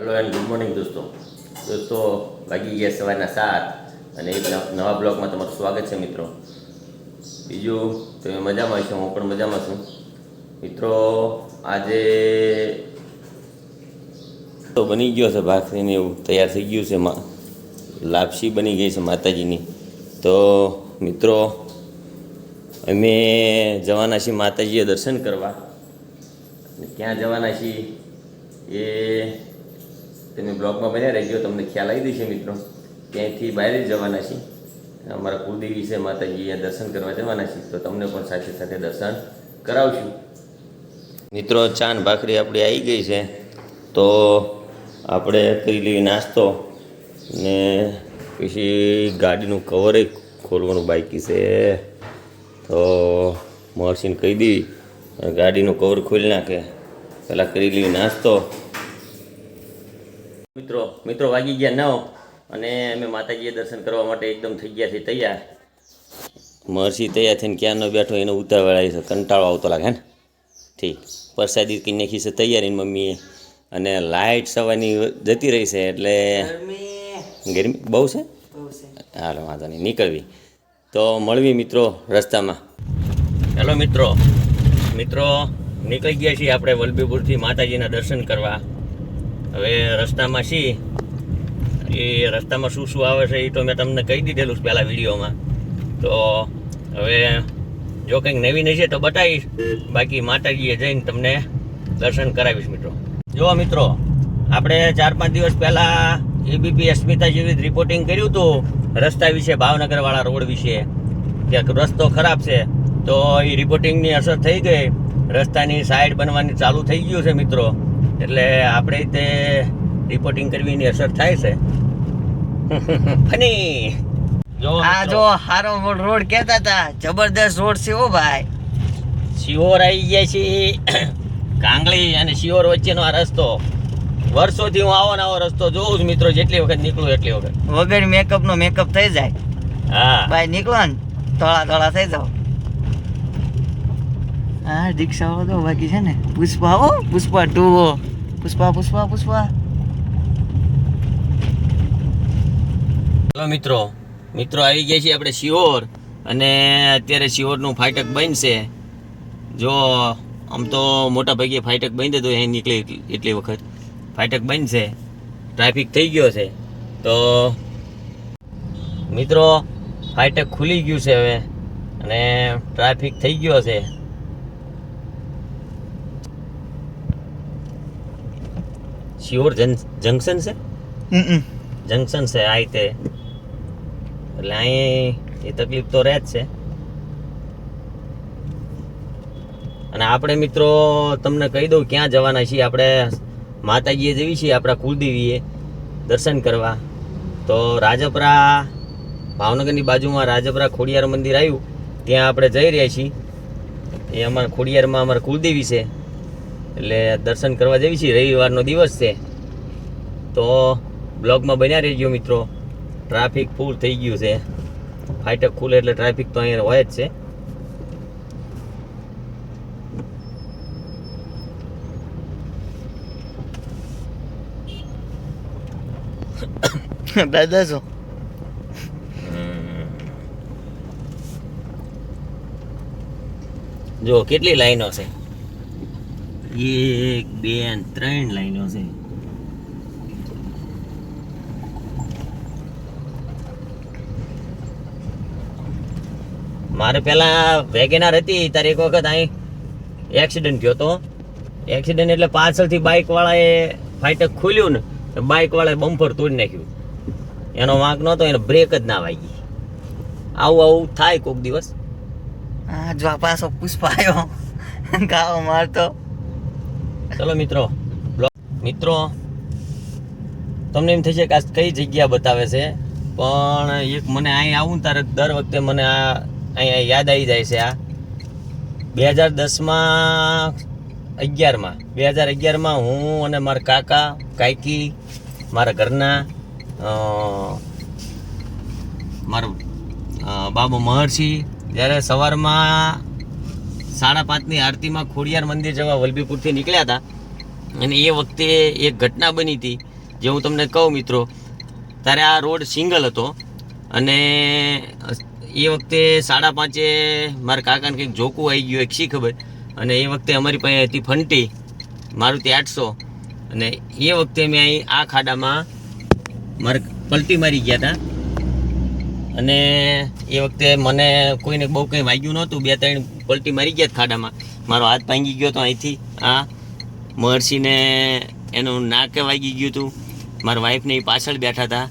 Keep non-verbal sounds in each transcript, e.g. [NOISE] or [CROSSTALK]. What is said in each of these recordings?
Hello and good morning દોસ્તો. દોસ્તો, વાગી ગયા સવારના સાત અને એક નવા બ્લોગમાં તમારું સ્વાગત છે મિત્રો. બીજું, તમે મજામાં છો હું પણ મજામાં છું. મિત્રો, આજે તો બની ગયો છે ભાખરીને એવું. તૈયાર થઈ ગયું છે લાપસી બની ગઈ છે માતાજીની. તો મિત્રો, અમે જવાના છીએ માતાજીએ દર્શન કરવા. ક્યાં જવાના છીએ એ તમે બ્લોગમાં બન્યા રહેજો. તમને ખ્યાલ આવી દેશે મિત્રો. ત્યાંથી બહાર જ જવાના છીએ. અમારા કુલદેવી છે, માતાજી અહીંયા દર્શન કરવા જવાના છીએ. તો તમને પણ સાથે સાથે દર્શન કરાવશું. મિત્રો, ચાન ભાખરી આપણી આવી ગઈ છે. તો આપણે કરી લઈએ નાસ્તો ને પછી ગાડીનું કવર ખોલવાનું બાકી છે. તો મહર્ષિને કહી દેવી ગાડીનું કવર ખોલી નાખે. પહેલાં કરી લઈએ નાસ્તો. મિત્રો મિત્રો વાગી ગયા નવ અને અમે માતાજીએ દર્શન કરવા માટે એકદમ થઈ ગયા છે તૈયાર. મહર્ષિ તૈયાર થઈને ક્યાં ન બેઠો એને ઉતાવળાય છે કંટાળો આવતો લાગે હે ને? ઠીક. પરસાદી કઈ નાખી છે તૈયારી મમ્મીએ. અને લાઇટ સવારની જતી રહી છે એટલે ગરમી. બહુ છે. હાલો વાંધો નહીં નીકળવી. તો મળવી મિત્રો રસ્તામાં. હેલો મિત્રો. મિત્રો નીકળી ગયા છીએ આપણે વલભીપુરથી માતાજીના દર્શન કરવા. હવે રસ્તામાં છીએ એ રસ્તામાં શું શું આવે છે એ તો મેં તમને કહી દીધેલું છે પહેલાં વિડીયોમાં. તો હવે જો કંઈક નવીન હશે તો બતાવીશ. બાકી માતાજીએ જઈને તમને દર્શન કરાવીશ મિત્રો. જુઓ મિત્રો, આપણે ચાર પાંચ દિવસ પહેલાં એબીપી અસ્મિતા જેવી રિપોર્ટિંગ કર્યું હતું રસ્તા વિશે, ભાવનગરવાળા રોડ વિશે. કે રસ્તો ખરાબ છે, તો એ રિપોર્ટિંગની અસર થઈ ગઈ. રસ્તાની સાઈડ બનવાની ચાલુ થઈ ગયું છે મિત્રો. એટલે આપણે તે રિપોર્ટિંગ કરવીની અસર થાય છે. ફની! જો આ જો. હારો રોડ કેતા હતા. જબરદસ્ત રોડ છે ઓ ભાઈ. શિહોર આવી ગયા છે કાંગળી અને શિહોર વચ્ચેનો આ રસ્તો. વર્ષોથી હું આવો ને આવો રસ્તો જોઉં છું મિત્રો જેટલી વખત નીકળું એટલી વખત. વગર મેકઅપ નો મેકઅપ થઈ જાય. હા. ભાઈ નીકળો ને. ધોળા ધોળા થઈ જાવ હા રિક્ષાઓ તો બાકી છે ને. પુષ્પા હો પુષ્પા ટુ પુષ્પા પુષ્પા પુષ્પા. હેલો મિત્રો. મિત્રો આવી ગયા છીએ આપણે શિહોર અને અત્યારે શિહોરનું ફાટક બનશે. જો આમ તો મોટા ભાગે ફાટક બંધ હતું અહીં નીકળે એટલી- વખત. ફાટક છે ટ્રાફિક થઈ ગયો છે. તો મિત્રો, ફાટક ખુલી ગયું છે હવે. અને ટ્રાફિક થઈ ગયો છે. જન- જંકશન છે? જંકશન છે આ રીતે એટલે અહીં એ તકલીફ તો રહે જ છે. અને આપણે મિત્રો તમને કહી દઉં ક્યાં જવાના છીએ. આપણે માતાજીએ જવી છીએ આપણા કુલદેવીએ દર્શન કરવા. તો રાજપરા ભાવનગરની બાજુમાં રાજપરા ખોડિયાર મંદિર આવ્યું. ત્યાં આપણે જઈ રહ્યા છીએ. એ અમારા ખોડિયારમાં અમારા કુલદેવી છે. એટલે દર્શન કરવા જેવી છીએ. રવિવારનો દિવસ છે. તો બ્લોગમાં બન્યા રહેજો મિત્રો. ટ્રાફિક ફૂલ થઈ ગયું છે. ફાટક ખુલે એટલે ટ્રાફિક તો અહીંયા હોય જ છે. [COUGHS] દાદા છો? જો કેટલી લાઈનો છે? એક, બે ત્રણ લાઈનો છે. મારે પહેલા વેગેનાર હતી તારે એક વખત અહીં એક્સિડન્ટ થયો તો એક્સિડન્ટ એટલે પાછળથી બાઇક વાળાએ ફાટક ખોલ્યું ને, તો બાઇક વાળાએ બમ્પર તોડી નાખ્યું. એનો વાંક નહોતો, એને બ્રેક જ ના વાગી. આવું આવું થાય કોક દિવસ. હા જો પાછો પુષ્પા આવ્યો ગાવો મારતો. ચલો મિત્રો. મિત્રો, તમને એમ થશે કે આ કઈ જગ્યા બતાવે છે? પણ એક મને અહીં આવું તારે દર વખતે મને આ અહીંયા યાદ આવી જાય છે આ. બે હજાર દસમાં અગિયારમાં. બે હજાર અગિયારમાં હું અને મારા કાકા, કાકી, મારા ઘરના મારો બાબો મહર્ષિ, જ્યારે સવારમાં સાડા પાંચની આરતીમાં ખોડિયાર મંદિર જવા વલભીપુરથી નીકળ્યા હતા. અને એ વખતે એક ઘટના બની હતી, જે હું તમને કહું મિત્રો. ત્યારે આ રોડ સિંગલ હતો. અને એ વખતે સાડા પાંચે મારા કાકાને કંઈક જોકું આવી ગયું, એક શી ખબર. અને એ વખતે અમારી પાસે હતી ફંટી, મારુતિ આઠસો. અને એ વખતે મેં અહીં આ ખાડામાં મારે પલટી મારી ગયા હતા. અને એ વખતે મને કોઈને બહુ કંઈ વાગ્યું નહોતું, બે ત્રણ પલટી મારી ગયા ખાડામાં. મારો હાથ ભાંગી ગયો હતો અહીંથી આ મહર્ષિને એનું નાકે વાગી ગયું હતું. મારા વાઈફને એ પાછળ બેઠા હતા.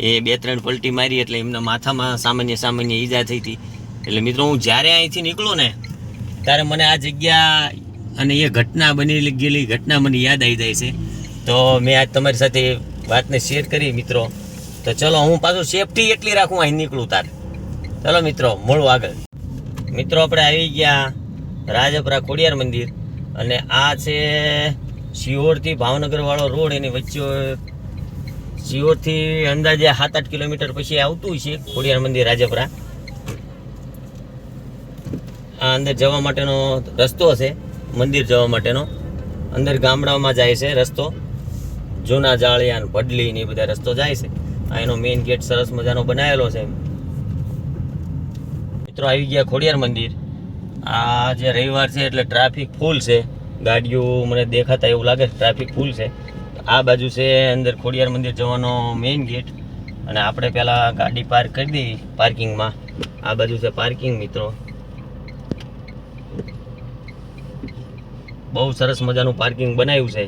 એ બે ત્રણ પલટી મારી એટલે એમના માથામાં સામાન્ય સામાન્ય ઈજા થઈ હતી. એટલે મિત્રો, હું જ્યારે અહીંથી નીકળું ને, ત્યારે મને આ જગ્યા અને એ ઘટના બની ગયેલી ઘટના મને યાદ આવી જાય છે. તો મેં આજ તમારી સાથે વાતને શેર કરી મિત્રો. તો ચલો, હું પાછું સેફટી એટલી રાખું, અહીં નીકળું તાર. ચલો મિત્રો, મળું આગળ. મિત્રો, આપણે આવી ગયા રાજપરા ખોડિયાર મંદિર અને આ છે શિહોરથી ભાવનગરવાળો રોડ. એની વચ્ચે શિહોરથી અંદાજે સાત આઠ કિલોમીટર પછી આવતું છે ખોડિયાર મંદિર રાજપરા. આ અંદર જવા માટેનો રસ્તો છે, મંદિર જવા માટેનો. અંદર ગામડામાં જાય છે રસ્તો. જૂના જાળિયા પડલી ને એ બધા રસ્તો જાય છે. આ એનો મેઇન ગેટ સરસ મજાનો બનાવેલો છે. મિત્રો આવી ગયા ખોડિયાર મંદિર. આ જે રવિવાર છે એટલે ટ્રાફિક ફૂલ છે. ગાડીઓ મને દેખાતા એવું લાગે ટ્રાફિક ફૂલ છે. આ બાજુ છે અંદર ખોડિયાર મંદિર જવાનો મેઇન ગેટ અને આપણે પહેલાં ગાડી પાર્ક કરી દઈ પાર્કિંગમાં આ બાજુ છે પાર્કિંગ મિત્રો. બહુ સરસ મજાનું પાર્કિંગ બનાવ્યું છે.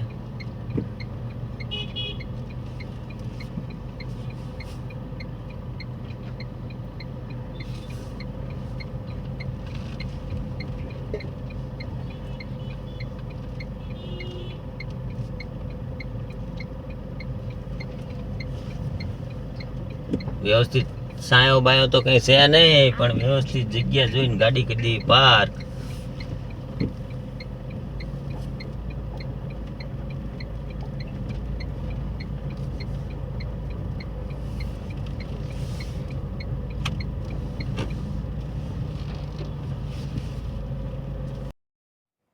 વ્યવસ્થિત સાયો બાયો તો કઈ છે નહીં, પણ વ્યવસ્થિત જગ્યા જોઈને ગાડી કરી પાર્ક.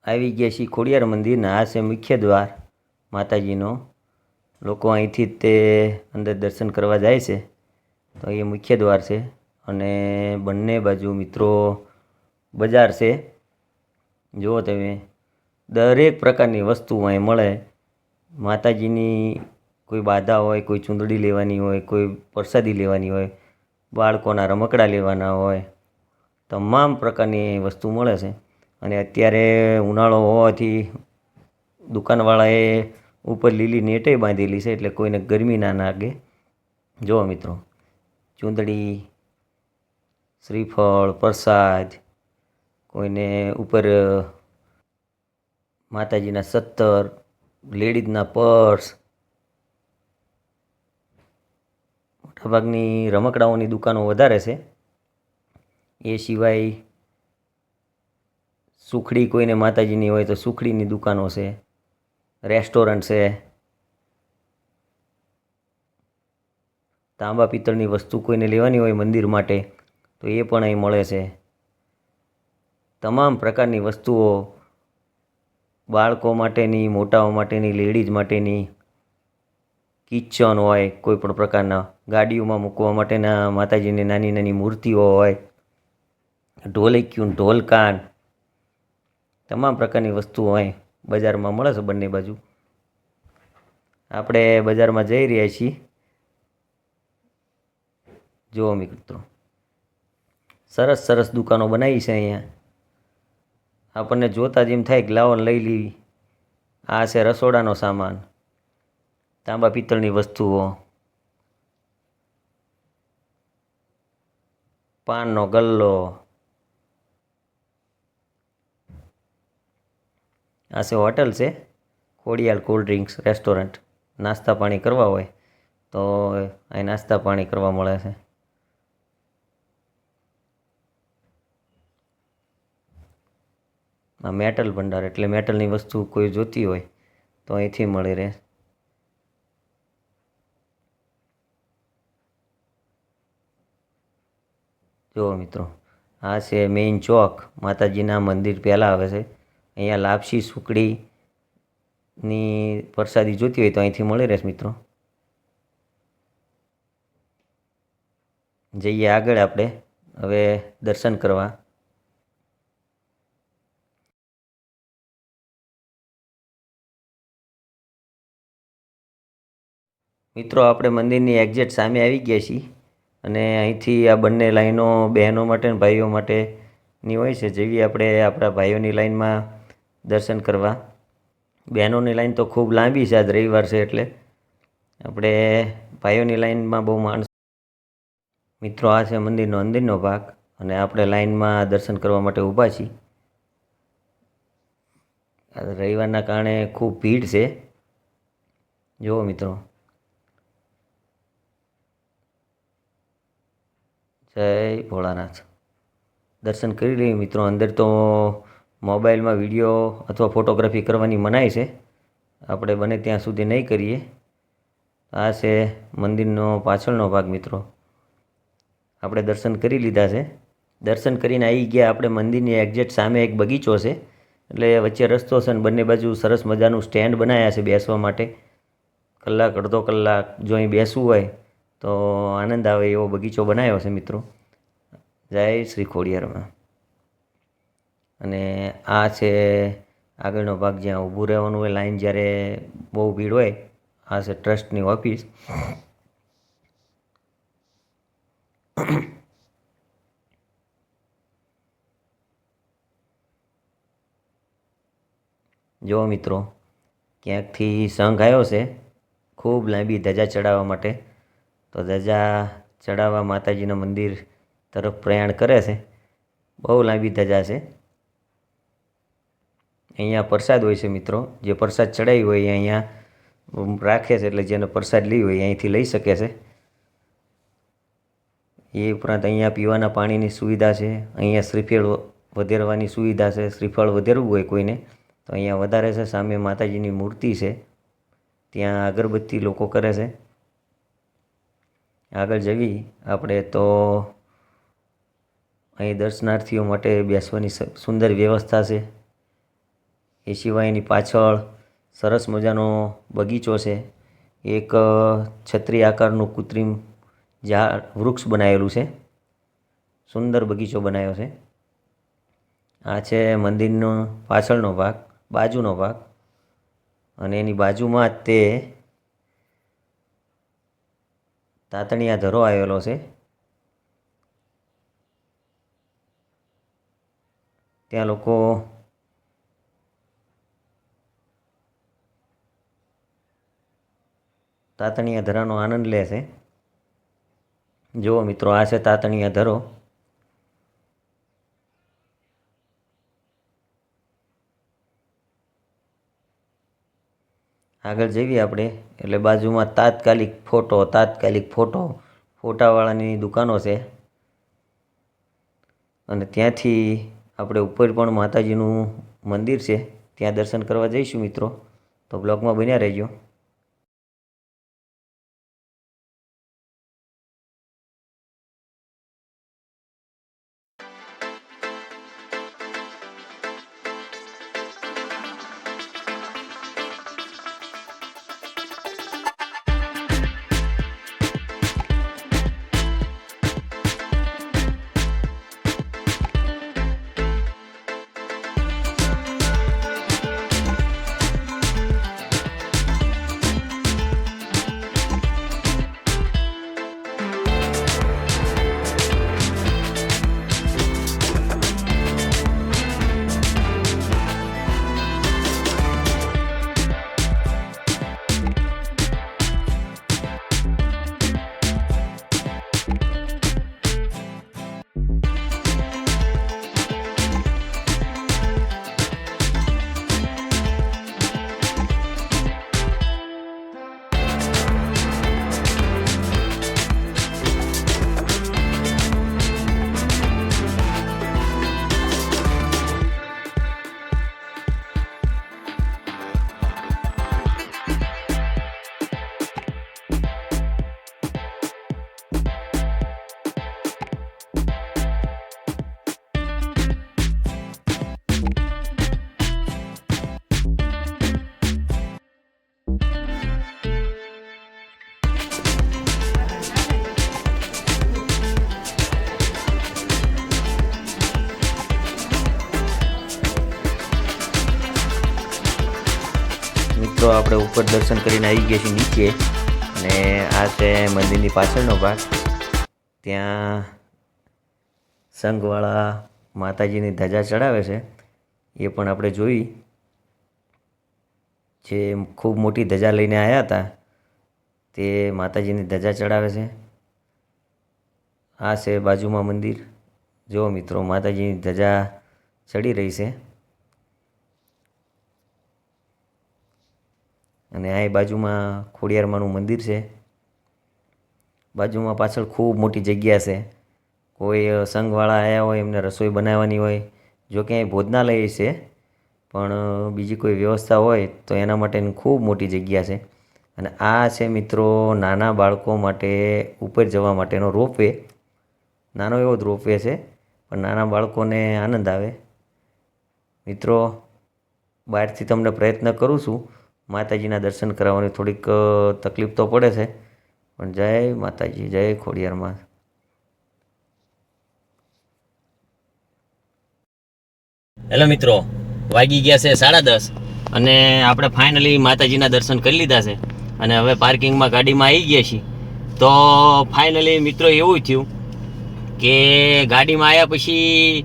આવી ગયા છીએ ખોડિયાર મંદિરના, આ છે મુખ્ય દ્વાર માતાજીનો. લોકો અહીંથી તે અંદર દર્શન કરવા જાય છે. તો એ મુખ્ય દ્વાર છે અને બંને બાજુ મિત્રો બજાર છે. જુઓ તમે, દરેક પ્રકારની વસ્તુ અહીં મળે. માતાજીની કોઈ બાધા હોય, કોઈ ચૂંદડી લેવાની હોય, કોઈ પ્રસાદી લેવાની હોય, બાળકોના રમકડા લેવાના હોય, તમામ પ્રકારની વસ્તુ મળે છે. અને અત્યારે ઉનાળો હોવાથી દુકાનવાળાએ ઉપર લીલી નેટે બાંધેલી છે, એટલે કોઈને ગરમી ના લાગે. જુઓ મિત્રો ચૂંદડી, શ્રીફળ, પ્રસાદ, કોઈને ઉપર માતાજીના સત્તર, લેડીઝના પર્સ, મોટાભાગની રમકડાઓની દુકાનો વધારે છે. એ સિવાય સુખડી કોઈને માતાજીની હોય તો સુખડીની દુકાનો છે, રેસ્ટોરન્ટ છે. તાંબા પિત્તળની વસ્તુ કોઈને લેવાની હોય મંદિર માટે, તો એ પણ અહીં મળે છે. તમામ પ્રકારની વસ્તુઓ બાળકો માટેની, મોટાઓ માટેની, લેડીઝ માટેની, કિચન હોય, કોઈ પણ પ્રકારના ગાડીઓમાં મૂકવા માટેના માતાજીની નાની નાની મૂર્તિઓ હોય, ઢોલક્યું, ઢોલકાન, તમામ પ્રકારની વસ્તુઓ હોય બજારમાં મળે છે બંને બાજુ. આપણે બજારમાં જઈ રહ્યા છીએ. જુઓ મિત્રો. સરસ સરસ દુકાનો બનાવી છે અહીંયા. આપણને જોતા જ એમ થાય કે લાવો લઈ લેવી આ છે રસોડાનો સામાન. તાંબા પિત્તળની વસ્તુઓ. પાનનો ગલ્લો. આ છે હોટલ છે. Khodiyal cold drinks restaurant. નાસ્તા પાણી કરવા હોય તો અહીં નાસ્તા પાણી કરવા મળે છે. આ મેટલ ભંડાર એટલે મેટલની વસ્તુ કોઈ જોતી હોય તો અહીંથી મળી રહે. જુઓ મિત્રો, આ છે મેઇન ચોક. માતાજીના મંદિર પહેલાં આવે છે. અહીંયા લાપસી સુકડીની પ્રસાદી જોતી હોય તો અહીંથી મળી રહેશે મિત્રો. જઈએ આગળ આપણે. હવે દર્શન કરવા. મિત્રો, આપણે મંદિરની એક્ઝેક્ટ સામે આવી ગયા છીએ અને અહીંથી આ બંને લાઈનો બહેનો માટે અને ભાઈઓ માટેની હોય છે, જેવી આપણે આપણા ભાઈઓની લાઈનમાં દર્શન કરવા. બહેનોની લાઈન તો ખૂબ લાંબી છે, આજ રવિવાર છે એટલે. આપણે ભાઈઓની લાઈનમાં બહુ માણસ મિત્રો, આ છે મંદિરનો અંદરનો ભાગ અને આપણે લાઈનમાં દર્શન કરવા માટે ઊભા છીએ. રવિવારના કારણે ખૂબ ભીડ છે. જુઓ મિત્રો જય ભોળાનાથ. દર્શન કરી લઈએ મિત્રો. અંદર તો મોબાઈલમાં વીડિયો અથવા ફોટોગ્રાફી કરવાની મનાય છે. આપણે બને ત્યાં સુધી નહીં કરીએ. આ છે મંદિરનો પાછળનો ભાગ મિત્રો. આપણે દર્શન કરી લીધા છે. દર્શન કરીને આવી ગયા આપણે મંદિરની એક્ઝેક્ટ સામે એક બગીચો છે. એટલે વચ્ચે રસ્તો છે અને બંને બાજુ સરસ મજાનું સ્ટેન્ડ બનાવ્યા છે બેસવા માટે. કલાક, અડધો કલાક જો અહીં બેસવું હોય તો આનંદ આવે એવો બગીચો બનાવ્યો છે મિત્રો. જય શ્રી ખોડિયારમાં. અને આ છે આગળનો ભાગ જ્યાં ઊભું રહેવાનું હોય, લાઈન જ્યારે બહુ ભીડ હોય, આ છે ટ્રસ્ટની ઓફિસ. જો મિત્રો, ક્યાંકથી સંઘ આવ્યો છે, ખૂબ લાંબી ધજા ચડાવવા માટે તો ધજા ચડાવવા માતાજીના મંદિર તરફ પ્રયાણ કરે છે. બહુ લાંબી ધજા છે. અહીંયા પ્રસાદ હોય છે મિત્રો. જે પ્રસાદ ચડાવી હોય અહીંયા રાખે છે એટલે જેને પ્રસાદ લઈ હોય અહીંથી લઈ શકે છે. એ ઉપરાંત અહીંયા પીવાના પાણીની સુવિધા છે. અહીંયા શ્રીફળ વધેરવાની સુવિધા છે. શ્રીફળ વધેરવું હોય કોઈને તો અહીંયા વધારે છે. સામે માતાજીની મૂર્તિ છે. ત્યાં અગરબત્તી લોકો કરે છે. આગળ જવી આપણે તો અહીં દર્શનાર્થીઓ માટે બેસવાની સુંદર વ્યવસ્થા છે. એ સિવાય એની પાછળ સરસ મજાનો બગીચો છે. એક છત્રી આકારનું કૃત્રિમ ઝાડ, વૃક્ષ બનાવેલું છે. સુંદર બગીચો બનાવ્યો છે. આ છે મંદિરનો પાછળનો ભાગ, બાજુનો ભાગ. અને એની બાજુમાં જ તે તાતણિયા ધરો આવેલો છે. ત્યાં લોકો તાતણિયા ધરાનો આનંદ લે છે. જુઓ મિત્રો, આ છે તાતણિયા ધરો. આગળ જઈએ આપણે, એટલે બાજુમાં તાત્કાલિક ફોટો તાત્કાલિક ફોટો, ફોટાવાળાની દુકાનો છે. અને ત્યાંથી આપણે ઉપર પણ માતાજીનું મંદિર છે. ત્યાં દર્શન કરવા જઈશું મિત્રો. તો બ્લોગમાં બન્યા રહેજો. આપણે ઉપર દર્શન કરીને આવી ગયા છીએ નીચે. અને આ છે મંદિરની પાછળનો ભાગ. ત્યાં સંઘવાળા માતાજીની ધજા ચડાવે છે. એ પણ આપણે જોઈ. જે ખૂબ મોટી ધજા લઈને આવ્યા હતા, તે માતાજીની ધજા ચડાવે છે. આ છે બાજુમાં મંદિર. જો મિત્રો, માતાજીની ધજા ચડી રહી છે. અને આ બાજુમાં ખોડિયારમાંનું મંદિર છે. બાજુમાં પાછળ ખૂબ મોટી જગ્યા છે. કોઈ સંઘવાળા આવ્યા હોય, એમને રસોઈ બનાવવાની હોય, જો કે અહીં ભોજનાલય છે, પણ બીજી કોઈ વ્યવસ્થા હોય તો એના માટેની ખૂબ મોટી જગ્યા છે. અને આ છે મિત્રો નાના બાળકો માટે ઉપર જવા માટેનો રોપવે. નાનો એવો જ રોપવે છે, પણ નાના બાળકોને આનંદ આવે. મિત્રો, બહારથી તમને પ્રયત્ન કરું છું. માતાજીના દર્શન કરાવવાની થોડીક તકલીફ તો પડે છે. પણ જય માતાજી, જય ખોડિયારમાં હેલો મિત્રો, વાગી ગયા છે સાડા દસ અને આપણે ફાઇનલી માતાજીના દર્શન કરી લીધા છે અને હવે પાર્કિંગમાં ગાડીમાં આવી ગયા છીએ. તો ફાઇનલી મિત્રો એવું થયું કે ગાડીમાં આવ્યા પછી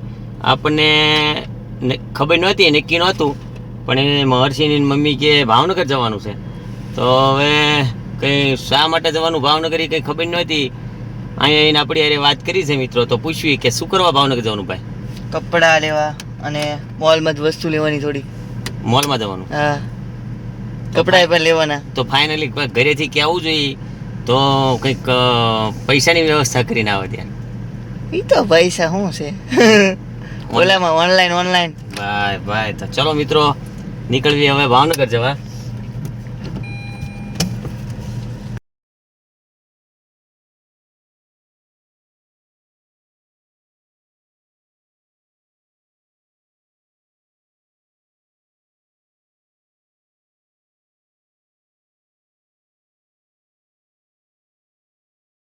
આપણને ખબર નહોતી, નક્કી નહોતું પણ એને મહર્ષિની મમ્મી કે ભાવનગર જવાનું છે. તો હવે કંઈ શા માટે જવાનું? ભાવનગર એ કંઈ ખબર નહોતી. અહીંયા આવીને આપણી હારે વાત કરી છે મિત્રો તો પૂછ્યું કે શું કરવા ભાવનગર જવાનું ભાઈ? કપડાં લેવા અને મોલમાં જ વસ્તુ લેવાની થોડી. મોલમાં જવાનું? હા. કપડાં પણ લેવાના. તો ફાઇનલી ઘરેથી કહેવું જોઈએ તો કંઈક પૈસાની વ્યવસ્થા કરીને આવે ત્યાં. એ તો પૈસા શું છે? [LAUGHS] ઓલામાં ઓનલાઈન ઓનલાઈન ભાઈ ભાઈ તો ચલો મિત્રો નીકળવી હવે ભાવનગર જવા.